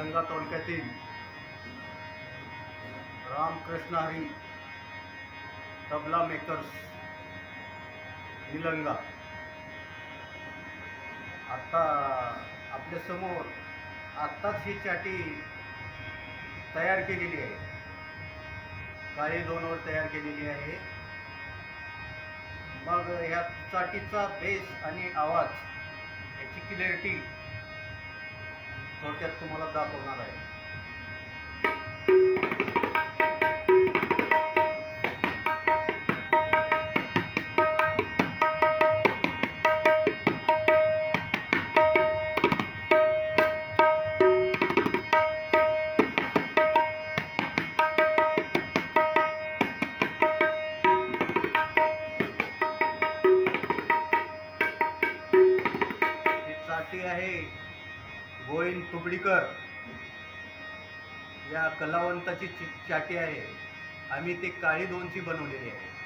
निलंगा तालुक्यातील रामकृष्ण हरी तबला मेकर्स निलंगा. आत्ता आपल्यासमोर आत्ताच ही चाटी तयार केलेली आहे. काळी दोनवर तयार केलेली आहे. मग ह्या चाटीचा बेस आणि आवाज याची क्लिअरिटी थोडक्यात तुम्हाला दाखवणार आहे. ही चाटी आहे. गोविंद तुबडीकर या कलावंताची चाटी आहे. आम्ही ते काळी दोनची बनवलेली आहे.